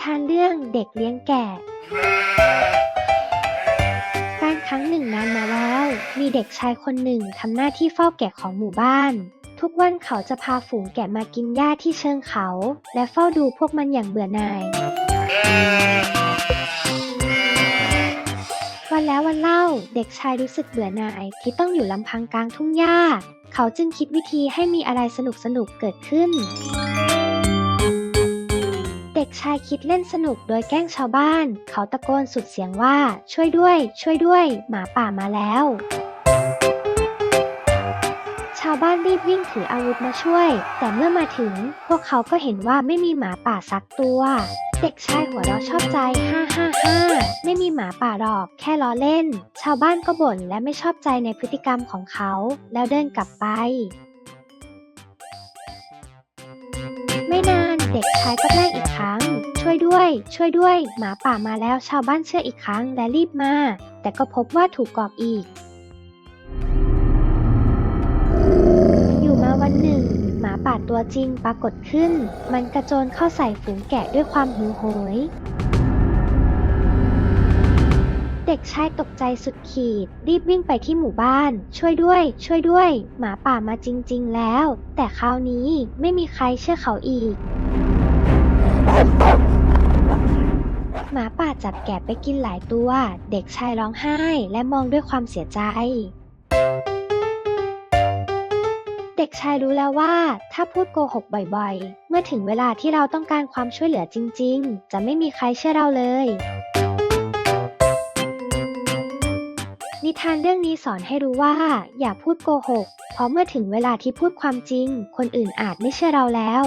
ทานเรื่องเด็กเลี้ยงแกะ การครั้งหนึ่งนานมาแล้ว มีเด็กชายคนหนึ่งทำหน้าที่เฝ้าแกะของหมู่บ้าน ทุกวันเขาจะพาฝูงแกะมากินหญ้าที่เชิงเขา และเฝ้าดูพวกมันอย่างเบื่อหน่าย วันแล้ววันเล่า เด็กชายรู้สึกเบื่อหน่ายที่ต้องอยู่ลำพังกลางทุ่งหญ้า เขาจึงคิดวิธีให้มีอะไรสนุกสนุกเกิดขึ้น เด็กชายคิดเล่นสนุกโดยแกล้งชาวบ้าน เขาตะโกนสุดเสียงว่า ช่วยด้วย ช่วยด้วย หมาป่ามาแล้ว ชาวบ้านรีบวิ่งถืออาวุธมาช่วย แต่เมื่อมาถึง พวกเขาก็เห็นว่าไม่มีหมาป่าสักตัว เด็กชายหัวเราะชอบใจ ฮ่าฮ่าฮ่าไม่มีหมาป่าหรอก แค่ล้อเล่น ชาวบ้านก็บ่นและไม่ชอบใจในพฤติกรรมของเขา แล้วเดินกลับไป ช่วยด้วย หมาป่ามาแล้วชาวบ้านเชื่ออีกครั้งและรีบมา แต่ก็พบว่าถูกกอกอีก อยู่มาวันหนึ่ง หมาป่าตัวจริงปรากฏขึ้น มันกระโจนเข้าใส่ฝูงแกะด้วยความหิวโหย เด็กชายตกใจสุดขีด รีบวิ่งไปที่หมู่บ้าน ช่วยด้วย ช่วยด้วย หมาป่ามาจริง ๆ แล้ว แต่คราวนี้ไม่มีใครเชื่อเขาอีก จับแกะไปกินหลายตัว เด็กชายร้องไห้และมองด้วยความเสียใจ เด็กชายรู้แล้วว่า ถ้าพูดโกหกบ่อยๆ เมื่อถึงเวลาที่เราต้องการความช่วยเหลือจริง ๆ จะไม่มีใครเชื่อเราเลย นิทานเรื่องนี้สอนให้รู้ว่า อย่าพูดโกหก เพราะเมื่อถึงเวลาที่พูดความจริง คนอื่นอาจไม่เชื่อเราแล้ว